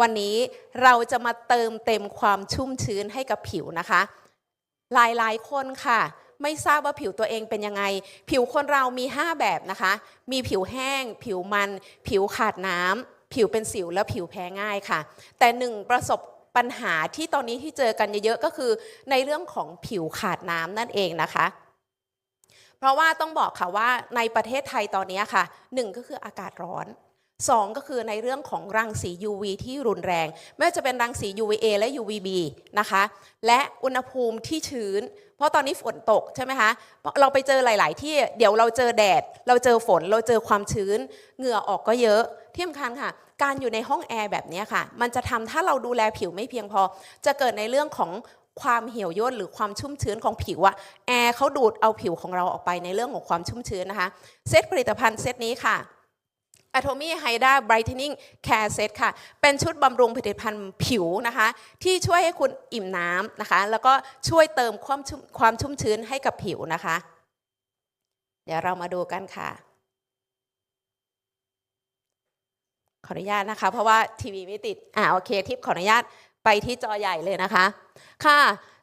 วันนี้เราจะมาเติมเต็มความชุ่มชื้นให้กับผิวนะคะ หลายๆคนค่ะ ไม่ทราบว่าผิวตัวเองเป็นยังไง ผิวคนเรามี 5 แบบนะคะ มีผิวแห้ง ผิวมัน ผิวขาดน้ำผิวเป็นสิวและผิวแพ้ง่ายค่ะ แต่หนึ่งประสบปัญหาที่ตอนนี้ที่เจอกันเยอะๆก็คือในเรื่องของผิวขาดน้ำนั่นเองนะคะ เพราะว่าต้องบอกค่ะว่าในประเทศไทยตอนนี้ค่ะหนึ่งก็คืออากาศร้อน สองก็คือในเรื่องของรังสี UV ที่รุนแรง ไม่ว่าจะเป็นรังสี UVA และ UVB นะคะ และอุณหภูมิที่ชื้น เพราะตอนนี้ฝนตกใช่ไหมคะเราไปเจอหลาย ๆ ที่เดี๋ยวเราเจอแดด เราเจอฝน เราเจอความชื้น เหงื่อออกก็เยอะที่สำคัญค่ะ การอยู่ในห้องแอร์แบบนี้ค่ะ มันจะทำถ้าเราดูแลผิวไม่เพียงพอ จะเกิดในเรื่องของความเหี่ยวย่นหรือความชุ่มชื้นของผิวอะแอร์เขาดูดเอาผิวของเราออกไปในเรื่องของความชุ่มชื้นนะคะ เซตผลิตภัณฑ์เซตนี้ค่ะ Atomy Hydra Brightening Care Set ค่ะ เป็นชุดบำรุงผลิตภัณฑ์ผิวนะคะ ที่ช่วยให้คุณอิ่มน้ำนะคะ แล้วก็ช่วยเติมความชุ่มความชุ่มชื้นให้กับผิวนะคะ เดี๋ยวเรามาดูกันค่ะ ขออนุญาตนะคะ เพราะว่าทีวีไม่ติด อ่าโอเคทิปขออนุญาตไปที่จอใหญ่เลยนะคะ ค่ะ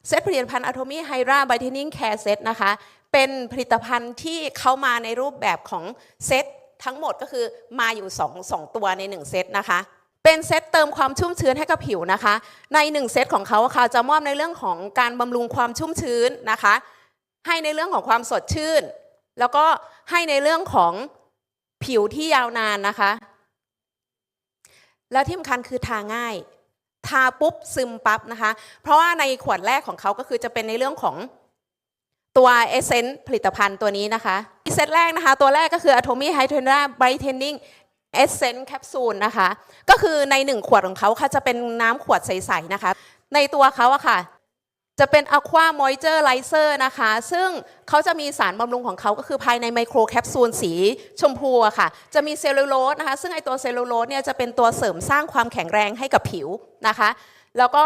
เซตผลิตภัณฑ์ Atomy Hydra Brightening Care Set นะคะ เป็นผลิตภัณฑ์ที่เข้ามาในรูปแบบของเซต ทั้งหมดก็คือมาอยู่2 2ตัวใน 1 เซตนะคะ เป็นเซตเติมความชุ่มชื้นให้กับผิวนะคะ ใน 1 เซตของเขาค่ะจะมอบในเรื่องของการบำรุงความชุ่มชื้นนะคะ ให้ในเรื่องของความสดชื่น แล้วก็ให้ในเรื่องของผิวที่ยาวนานนะคะ แล้วที่สำคัญคือทาง่าย ทาปุ๊บซึมปั๊บนะคะ เพราะว่าในขวดแรกของเขาก็คือจะเป็นในเรื่องของตัวเอเซนต์ผลิตภัณฑ์ตัวนี้นะคะ เซตแรกนะคะ ตัวแรกก็คือ Atomy Hydra Brightening Essence Capsule นะคะ ก็คือในหนึ่งขวดของเขาค่ะจะเป็นน้ำขวดใส ๆ นะคะ ในตัวเขาอะค่ะ จะเป็น Aqua Moisturizer นะคะ ซึ่งเขาจะมีสารบำรุงของเขาก็คือภายในไมโครแคปซูลสีชมพูอะค่ะ จะมีเซลลูโลสนะคะ ซึ่งไอตัวเซลลูโลสเนี่ยจะเป็นตัวเสริมสร้างความแข็งแรงให้กับผิวนะคะ แล้วก็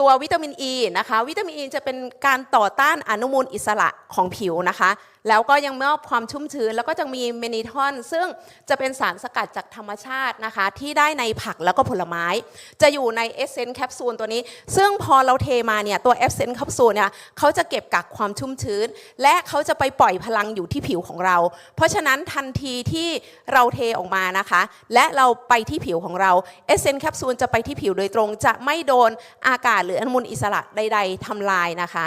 ตัววิตามินอ e ีนะคะ วิตามินอ e ีจะเป็นการต่อต้านอนุมูลอิสระของผิวนะคะแล้วก็ยังมอบความชุ่มชื้น แล้วก็จะมีเมนิทอน ซึ่งจะเป็นสารสกัดจากธรรมชาตินะคะ ที่ได้ในผักแล้วก็ผลไม้ จะอยู่ในเอเซนต์แคปซูลตัวนี้ ซึ่งพอเราเทมาเนี่ยตัวเอเซนต์แคปซูลเนี่ยเขาจะเก็บกักความชุ่มชื้น และเขาจะไปปล่อยพลังอยู่ที่ผิวของเรา เพราะฉะนั้นทันทีที่เราเทออกมานะคะ และเราไปที่ผิวของเราเอเซนต์แคปซูลจะไปที่ผิวโดยตรง จะไม่โดนอากาศหรืออนุมูลอิสระใด ๆทำลายนะคะ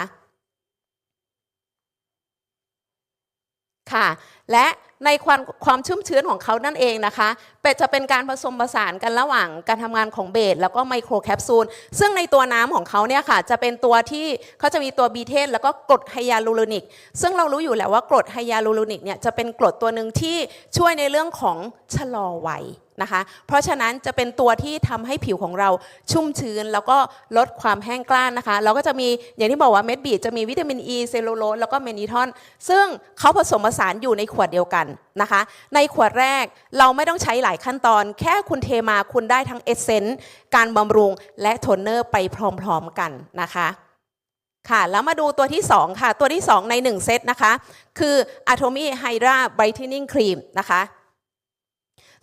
ค่ะ และในความความชุ่มชื้นของเขานั่นเองนะคะเป็ดจะเป็นการผสมผสานกันระหว่างการทำงานของเบสแล้วก็ไมโครแคปซูล ซึ่งในตัวน้ำของเขาเนี่ยค่ะ จะเป็นตัวที่เขาจะมีตัวบีเทนแล้วก็กรดไฮยาลูรอนิก ซึ่งเรารู้อยู่แล้วว่ากรดไฮยาลูรอนิกเนี่ยจะเป็นกรดตัวหนึ่งที่ช่วยในเรื่องของชะลอวัย นะคะ เพราะฉะนั้นจะเป็นตัวที่ทำให้ผิวของเราชุ่มชื้น แล้วก็ลดความแห้งกร้านนะคะ เราก็จะมีอย่างที่บอกว่าเม็ดบีจะมีวิตามินอ e, ีเซลลูโลสแล้วก็เมนิทอน ซึ่งเขาผสมผสานอยู่ในขวดเดียวกันนะคะ ในขวดแรกเราไม่ต้องใช้หลายขั้นตอน แค่คุณเทมาคุณได้ทั้งเอเซนต์การบำรุงและโทนเนอร์ไปพร้อมๆกันนะคะค่ะ แล้วมาดูตัวที่ 2 ค่ะ ตัวที่ 2 ใน 1 เซตนะคะ คือ Atomy Hydra Brightening Cream นะคะ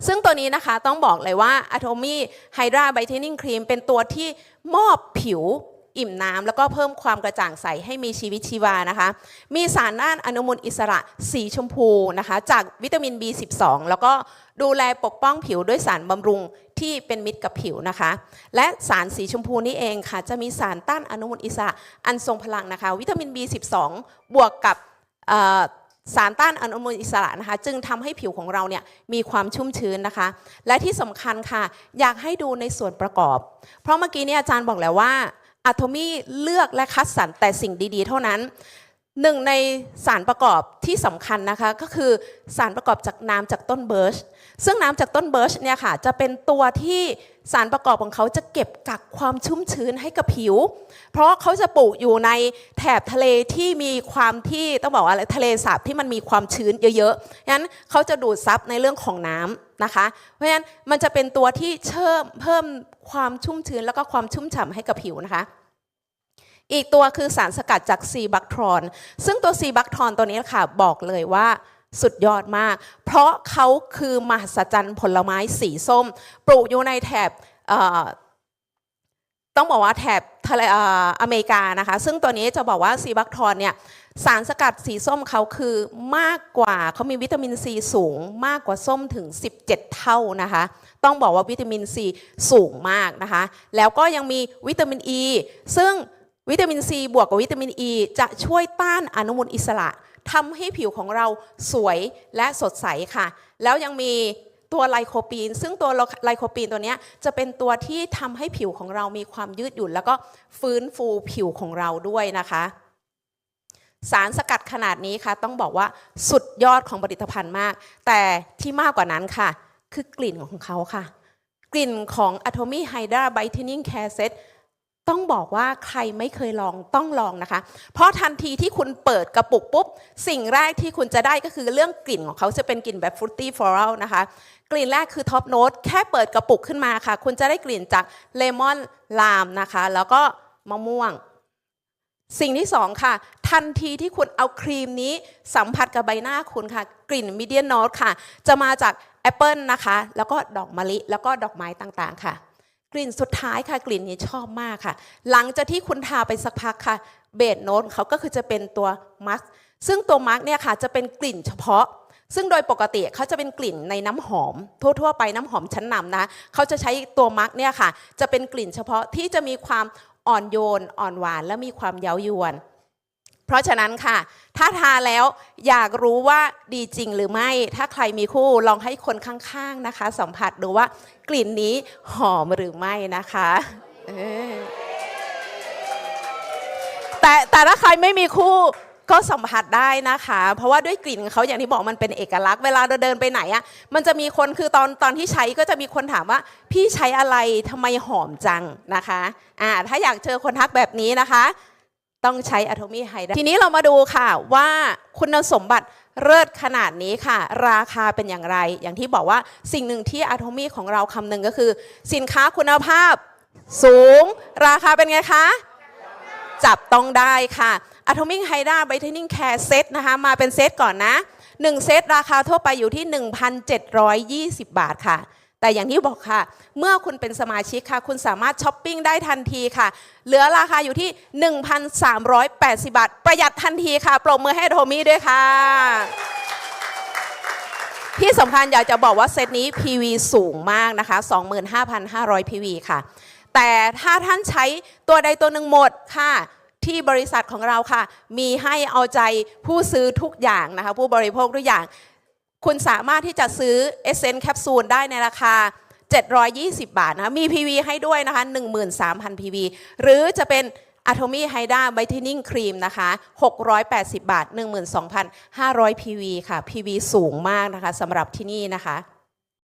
ซึ่งตัวนี้นะคะต้องบอกเลยว่า Atomy Hydra Brightening Cream เป็นตัวที่มอบผิวอิ่มน้ำแล้วก็เพิ่มความกระจ่างใสให้มีชีวิตชีวานะคะ มีสารต้านอนุมูลอิสระสีชมพูนะคะ จากวิตามิน B12 แล้วก็ดูแลปกป้องผิวด้วยสารบำรุงที่เป็นมิตรกับผิวนะคะ และสารสีชมพูนี่เองค่ะ จะมีสารต้านอนุมูลอิสระอันทรงพลังนะคะ วิตามิน B12 บวกกับ สารต้านอนุมูลอิสระนะคะ จึงทำให้ผิวของเราเนี่ยมีความชุ่มชื้นนะคะ และที่สำคัญค่ะ อยากให้ดูในส่วนประกอบ เพราะเมื่อกี้เนี่ยอาจารย์บอกแล้วว่าอะโทมี่เลือกและคัดสรรแต่สิ่งดีๆ เท่านั้น หนึ่งในสารประกอบที่สำคัญนะคะก็คือสารประกอบจากน้ำจากต้นเบิร์ชซึ่งน้ำจากต้นเบิร์ชเนี่ยค่ะจะเป็นตัวที่สารประกอบของเขาจะเก็บกักความชุ่มชื้นให้กับผิว เพราะเขาจะปลูกอยู่ในแถบทะเลที่มีความที่ต้องบอกว่าอะไรทะเลสาบที่มันมีความชื้นเยอะๆงั้นเขาจะดูดซับในเรื่องของน้ำนะคะ เพราะฉะนั้นมันจะเป็นตัวที่เชิมเพิ่มความชุ่มชื้นแล้วก็ความชุ่มฉ่ำให้กับผิวนะคะ อีกตัวคือสารสกัดจากซีบัคทรอน ซึ่งตัวซีบัคทรอนตัวนี้ค่ะบอกเลยว่าสุดยอดมาก เพราะเขาคือมหัศจรรย์ผลไม้สีส้ม ปลูกอยู่ในแถบต้องบอกว่าแถบทะเลออเมริกานะคะ ซึ่งตัวนี้จะบอกว่าซีบัคทอนเนี่ยสารสกัดสีส้มเขาคือมากกว่าเขามีวิตามินซีสูงมากกว่าส้มถึง 17 เท่านะคะ ต้องบอกว่าวิตามินซีสูงมากนะคะ แล้วก็ยังมีวิตามินอ e, ีซึ่ง วิตามินซีบวกกับวิตามินอ e ีจะช่วยต้านอนุมูลอิสระทำให้ผิวของเราสวยและสดใสค่ะ แล้วยังมีตัวไลโคปีน ซึ่งตัวไลโคปีนตัวนี้จะเป็นตัวที่ทำให้ผิวของเรามีความยืดหยุ่น แล้วก็ฟื้นฟูผิวของเราด้วยนะคะ สารสกัดขนาดนี้ค่ะ ต้องบอกว่าสุดยอดของผลิตภัณฑ์มาก แต่ที่มากกว่านั้นค่ะ คือกลิ่นของเขาค่ะ กลิ่นของ Atomy Hydra Brightening Care Set ต้องบอกว่าใครไม่เคยลองต้องลองนะคะ เพราะทันทีที่คุณเปิดกระปุกปุ๊บ สิ่งแรกที่คุณจะได้ก็คือเรื่องกลิ่นของเขาจะเป็นกลิ่นแบบ fruity floral นะคะ กลิ่นแรกคือท็อปโน้ตแค่เปิดกระปุกขึ้นมาค่ะ คุณจะได้กลิ่นจากเลมอนลามนะคะ แล้วก็มะม่วง สิ่งที่สองค่ะ ทันทีที่คุณเอาครีมนี้สัมผัสกับใบหน้าคุณค่ะ กลิ่นมิเดียนโนตค่ะ จะมาจากแอปเปิลนะคะ แล้วก็ดอกมะลิ แล้วก็ดอกไม้ต่างๆค่ะ กลิ่นสุดท้ายค่ะกลิ่นนี้ชอบมากค่ะ หลังจากที่คุณทาไปสักพักค่ะเบสโนตเขาก็คือจะเป็นตัวมาร์กซึ่งตัวมาร์กเนี่ยค่ะจะเป็นกลิ่นเฉพาะ ซึ่งโดยปกติเขาจะเป็นกลิ่นในน้ำหอม ทั่วๆ ไปน้ำหอมชั้นนำนะเขาจะใช้ตัวมาร์กเนี่ยค่ะ จะเป็นกลิ่นเฉพาะที่จะมีความอ่อนโยนอ่อนหวานและมีความเย้ายวน เพราะฉะนั้นค่ะ ถ้าทาแล้วอยากรู้ว่าดีจริงหรือไม่ ถ้าใครมีคู่ลองให้คนข้างๆนะคะ สัมผัสดูว่ากลิ่นนี้หอมหรือไม่นะคะแต่แต่ถ้าใครไม่มีคู่ก็สัมผัสได้นะคะ เพราะว่าด้วยกลิ่นเขาอย่างที่บอกมันเป็นเอกลักษณ์เวลาเราเดินไปไหนอะมันจะมีคนคือตอนตอนที่ใช้ก็จะมีคนถามว่า พี่ใช้อะไรทำไมหอมจังนะคะอ่าถ้าอยากเจอคนทักแบบนี้นะคะ ต้องใช้ Atomy Hydra ทีนี้เรามาดูค่ะว่าคุณสมบัติเลิศขนาดนี้ค่ะ ราคาเป็นอย่างไร อย่างที่บอกว่าสิ่งหนึ่งที่ Atomy ของเราคำหนึ่งก็คือ สินค้าคุณภาพสูง ราคาเป็นไงคะ จับต้องได้ค่ะ Atomic Hydra Brightening Care Set นะคะมาเป็นเซตก่อนนะ 1 เซตราคาทั่วไปอยู่ที่ 1,720 บาทค่ะ แต่อย่างที่บอกค่ะ เมื่อคุณเป็นสมาชิกค่ะ คุณสามารถช้อปปิ้งได้ทันทีค่ะ เหลือราคาอยู่ที่ 1,380 บาท ประหยัดทันทีค่ะ ปรบมือให้โทมี่ด้วยค่ะ ที่สำคัญอยากจะบอกว่าเซตนี้ PV สูงมากนะคะ 25,500 PV ค่ะ แต่ถ้าท่านใช้ตัวใดตัวหนึ่งหมดค่ะที่บริษัทของเราค่ะ มีให้เอาใจผู้ซื้อทุกอย่างนะคะ ผู้บริโภคทุกอย่าง คุณสามารถที่จะซื้อเอเซนแคปซูลได้ในราคา 720 บาทนะคะมี PV ให้ด้วยนะคะ 13,000 PV หรือจะเป็นอะตอมี่ไฮด้าไบเทนิ่งครีมนะคะ 680 บาท 12,500 PV ค่ะ PV สูงมากนะคะสำหรับที่นี่นะคะ